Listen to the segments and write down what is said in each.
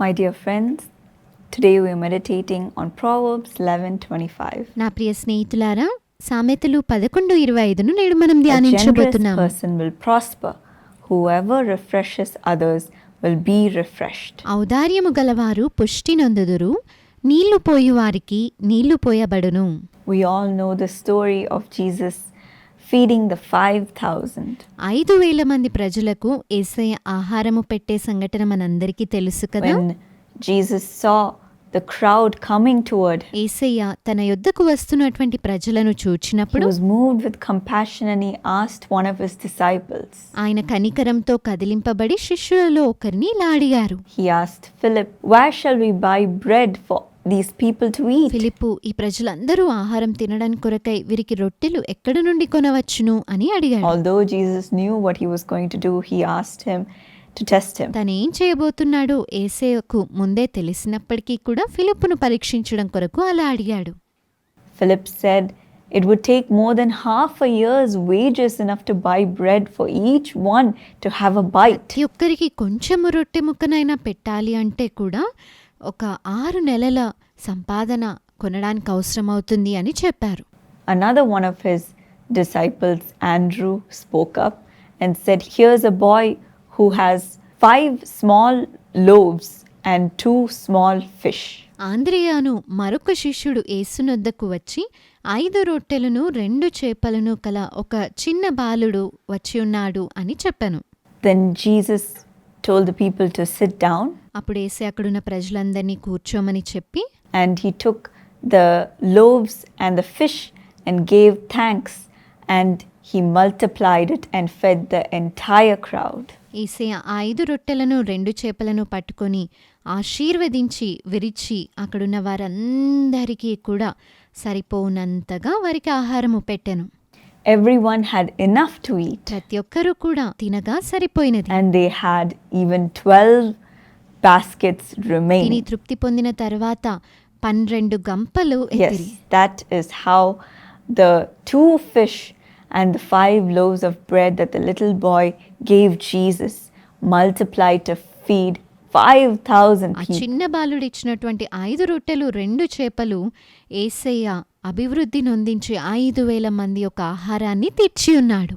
My dear friends today we meditating on proverbs eleven twenty five నా ప్రియ స్నేహితులారా సామెతలు పదకొండు ఇరవై ఐదును నేడు మనం ధ్యానించబోతున్నాం. Person will prosper whoever others will be refreshed ఔదార్యము గలవారు పుష్టి నందుదురు నీళ్ళు పోయి వారికి నీళ్ళు పోయబడును. We all know the story of Jesus feeding the 5,000. ఐదు వేల మంది ప్రజలకు ఏసయ్య ఆహారము పెట్టే సంఘటన మనందరికీ తెలుసు కదా When Jesus saw the crowd coming toward him, ఏసయ్య తన యొద్దకు వస్తున్నటువంటి ప్రజలను he చూచినప్పుడు was moved with compassion and he asked one of his disciples. ఆయన కనికరంతో కదిలింపబడి శిష్యులలో ఒకరిని ఇలా అడిగారు He asked Philip, Where shall we buy bread for these people to eat? ఫిలిప్పు ఈ ప్రజలందరూ ఆహారం తినడానికి కొరకై వీరికి రొట్టెలు ఎక్కడ నుండి కొనవచ్చును అని అడిగాడు Although Jesus knew what he was going to do, he asked him to test him. తనేం చేయబోతున్నాడో ఏసేకు ముందే తెలిసినప్పటికీ కూడా ఫిలిప్పును పరీక్షించడం కొరకు అలా అడిగాడు Philip said, It would take more than half a year's wages enough to buy bread for each one to have a bite. ప్రతి ఒక్కరికి కొంచెము రొట్టె ముక్కనైనా పెట్టాలి అంటే కూడా ఒక ఆరు నెలల సంపాదన కొనడానికి అవసరమవుతుంది అని చెప్పారు. Another one of his disciples Andrew spoke up and said here's a boy who has five small loaves and two small fish ఆంద్రియాను మరొక శిష్యుడు ఏసునొద్దకు వచ్చి ఐదు రొట్టెలను రెండు చేపలను కల ఒక చిన్న బాలుడు వచ్చి ఉన్నాడు అని చెప్పాను. Then Jesus told the people to sit down అప్పుడు ఏసే అక్కడున్న ప్రజలందరినీ కూర్చోమని చెప్పి and he took the loaves and the fish and gave thanks and he multiplied it and fed the entire crowd. ఏసే ఆ ఐదు రొట్టెలను రెండు చేపలను పట్టుకొని ఆశీర్వదించి విరిచి అక్కడున్న వారందరికీ కూడా సరిపోనంతగా వారికి ఆహారము పెట్టెను Everyone had enough to eat ప్రతి ఒక్కరూ కూడా తినగా సరిపోయినది and they had even 12 baskets తిని remaining. తృప్తి పొందిన తర్వాత పన్నెండు గంపలు ఎత్తిరి Yes, that is how the two fish and the five loaves of bread that the little boy gave Jesus multiplied to feed 5,000 ఆ people. చిన్న బాలుడు ఇచ్చినటువంటి ఐదు రొట్టెలు రెండు చేపలు ఏసయ్య అభివృద్ధి నొందించి ఐదు వేల మంది యొక్క ఆహారాన్ని తెచ్చి ఉన్నాడు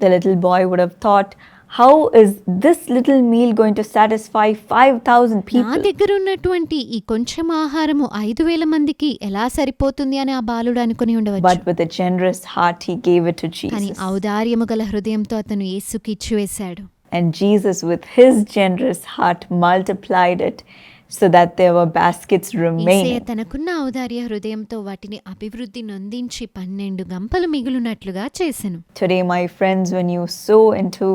The little boy would have thought, How is this little meal going to satisfy 5,000 నా people? దగ్గర ఉన్నటువంటి ఈ కొంచెం ఆహారము ఐదు వేల మందికి ఎలా సరిపోతుంది అని ఆ బాలుడు అనుకుని ఉండవచ్చు But with a generous heart, he gave it to కానీ. ఔదార్యము గల హృదయంతో అతను యేసుకి ఇచ్చివేశాడు And Jesus, with his generous heart, multiplied it so that there were baskets Yesayya remaining. తనకున్న ఔదార్య హృదయంతో వాటిని అభివృద్ధి నొందించి పన్నెండు గంపలు మిగులునట్లుగా చేసెను Today, my friends, when you sow into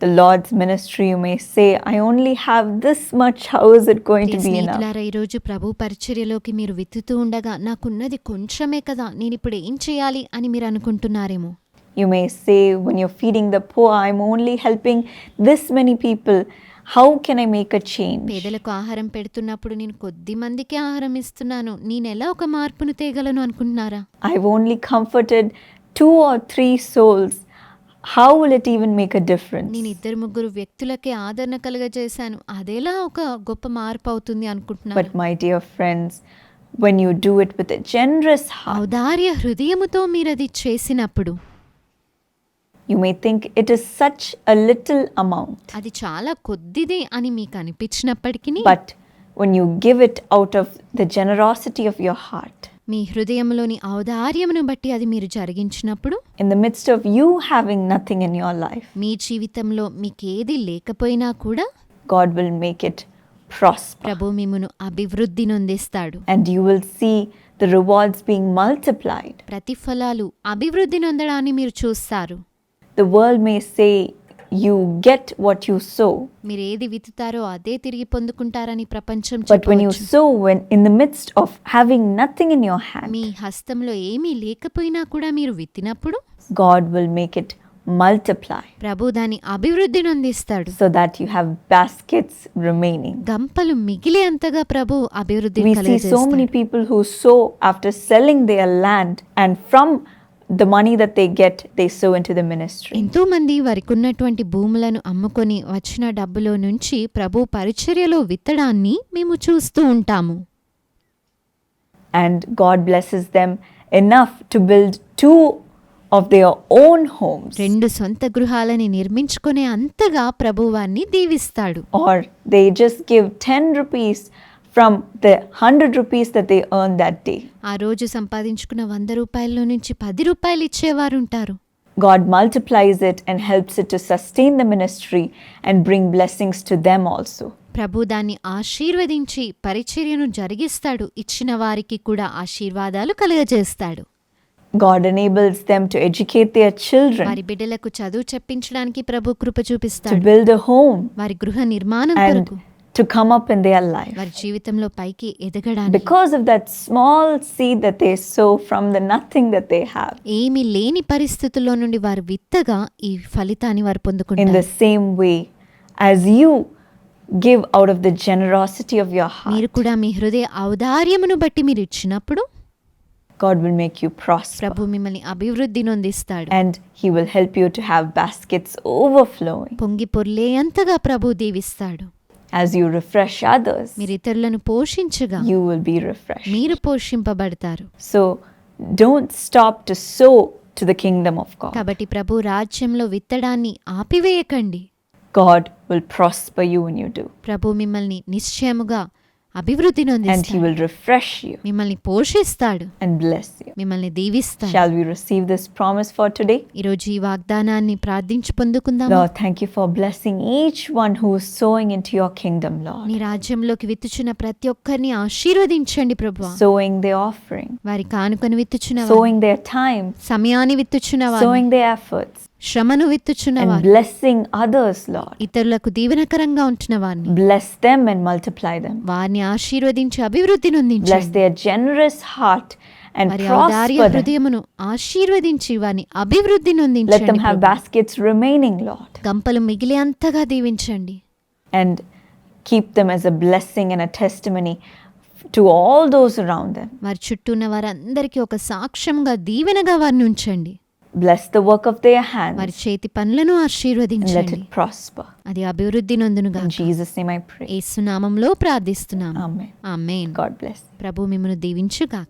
the Lord's ministry, you may say, I only have this much. How is it going to Priya be enough? స్నేహితులారా ఈరోజు ప్రభు పరిచర్యలోకి మీరు విత్తుతూ ఉండగా నాకున్నది కొంచెమే కదా నేను ఇప్పుడు ఏం చేయాలి అని మీరు అనుకుంటున్నారేమో You may say, when you're feeding the poor, I'm only helping this many people. How can I make a change? పేదలకు ఆహారం పెడుతున్నప్పుడు నేను కొద్ది మందికి ఆహారం ఇస్తున్నాను నేను ఎలా ఒక మార్పును తేగలను అనుకుంటున్నారా I've only comforted two or three souls. How will it even make a difference? నేను ఇద్దరు ముగ్గురు వ్యక్తులకే ఆదరణ కలుగజేశాను అదేలా ఒక గొప్ప మార్పు అవుతుంది అనుకుంటున్నాను But, my dear friends, when you do it with a generous heart, ఔదార్య హృదయముతో మీరు అది చేసినప్పుడు you may think it is such a little amount. అది చాలా కొద్దిదే అని మీకు అనిపించినప్పటికీ But when you give it out of the generosity of your heart, మీ హృదయంలోని ఔదార్యమును బట్టి అది మీరు జరిగించినప్పుడు in the midst of you having nothing in your life, మీ జీవితంలో మీకేది లేకపోయినా కూడా God will make it prosper. ప్రభు మిమ్మును అభివృద్ధి నొందిస్తాడు And you will see the rewards being multiplied. ప్రతిఫలాలు అభివృద్ధి నొందడాన్ని మీరు చూస్తారు The world may say, You get what you sow. మీరు ఏది విత్తుతారో అదే తిరిగి పొందుకుంటారని ప్రపంచం But when you చెప్పవచ్చు sow, when in the midst of having nothing in your hand, మీ హస్తంలో ఏమీ లేకపోయినా కూడా మీరు విత్తినప్పుడు God will make it multiply ప్రభు దాని అభివృద్ధి నొందిస్తాడు so that you have baskets remaining. గంపలు మిగిలే అంతగా ప్రభు అభివృద్ధి We see so many people who sow after selling their land and from the money that they get, they sow into the ministry. ఎంతో మంది వారికి ఉన్నటువంటి భూములను అమ్ముకొని వచ్చిన డబ్బులో నుంచి ప్రభు పరిచర్యలో విత్తడాన్ని మేము చూస్తూ ఉంటాము And God blesses them enough to build two of their own homes. రెండు సొంత గృహాలని నిర్మించుకునే అంతగా ప్రభు వారిని దీవిస్తాడు Or they just give 10 rupees from the 100 rupees that they earn that day. ఆ రోజు సంపాదించుకున్న వంద రూపాయల్లో నుంచి పది రూపాయలు ఇచ్చేవారు ఉంటారు God multiplies it and helps it to sustain the ministry and bring blessings to them also. ప్రభు దాన్ని ఆశీర్వదించి పరిచర్యను జరిగిస్తాడు ఇచ్చిన వారికి కూడా ఆశీర్వాదాలు కలుగజేస్తాడు God enables them to educate their children, వారి బిడ్డలకు చదువు చెప్పించడానికి ప్రభు కృప to చూపిస్తాడు build a home, వారి గృహ నిర్మాణం and కొరకు to come up in their life. వారి జీవితంలో పైకి ఎదగడానికి Because of that small seed that they sow from the nothing that they have. ఏమీ లేని పరిస్థితుల్లో నుండి వారు విత్తగా ఈ ఫలితాన్ని వారు In పొందుకుంటారు the same way, as you give out of the generosity of your heart, మీరు కూడా మీ హృదయ ఔదార్యమును బట్టి మీరు ఇచ్చినప్పుడు God will make you prosper. ప్రభు మిమ్మల్ని అభివృద్ధి నొందిస్తాడు And He will help you to have baskets overflowing పొంగి పొర్లేంతగా ప్రభు దీవిస్తాడు As you refresh others. మీరు ఇతరులను పోషించగా You will be refreshed. మీరు పోషింపబడతారు So don't stop to sow to the kingdom of God. కాబట్టి ప్రభు రాజ్యంలో విత్తడాన్ని ఆపివేయకండి God will prosper you when you do, ప్రభు మిమ్మల్ని నిశ్చయముగా అభివృద్ధి and He నొందిస్తాడు will refresh you మిమ్మల్ని పోషిస్తాడు and bless you. మిమ్మల్ని దీవిస్తాడు Shall we receive this promise for today? ఈరోజు ఈ వాగ్దానాన్ని ప్రార్థించి పొందుకుందాం Lord, thank you for blessing each one who is sowing into your kingdom, Lord. నీ రాజ్యంలోకి విత్తుచున్న ప్రతి ఒక్కరిని ఆశీర్వదించండి ప్రభు Sowing their offering, వారి కానుకను విత్తుచున్న వారు, sowing their time, సమయాన్ని విత్తుచున్న వారు sowing their efforts, శ్రమను విత్తుచున్న బ్లెస్సింగ్ అదర్స్లో ఇతరులకు దీవెనకరంగా ఉంటున్న bless them and multiply them వారిని ఆశీర్వదించి అభివృద్ధిని అందించి bless their generous heart and prosper ఆశీర్వదించి వారిని అభివృద్ధిని అందించి లెట్ రిమైనింగ్ లార్డ్ గంపలు మిగిలి దీవించండి. And keep them as a blessing and a testimony all those around వారి చుట్టూ ఉన్న వారందరికీ ఒక సాక్ష్యంగా దీవెనగా వారిని ఉంచండి. Bless the work of their వారి hands చేతి పనులను and let ఆశీర్వదించండి it prosper. అది అభివృద్ధి నొందునుగా In Jesus' name I pray. ఏసునామంలో ప్రార్థిస్తున్నాము Amen. ఆమేన్ God bless. ప్రభు మిమ్మను దీవించుగా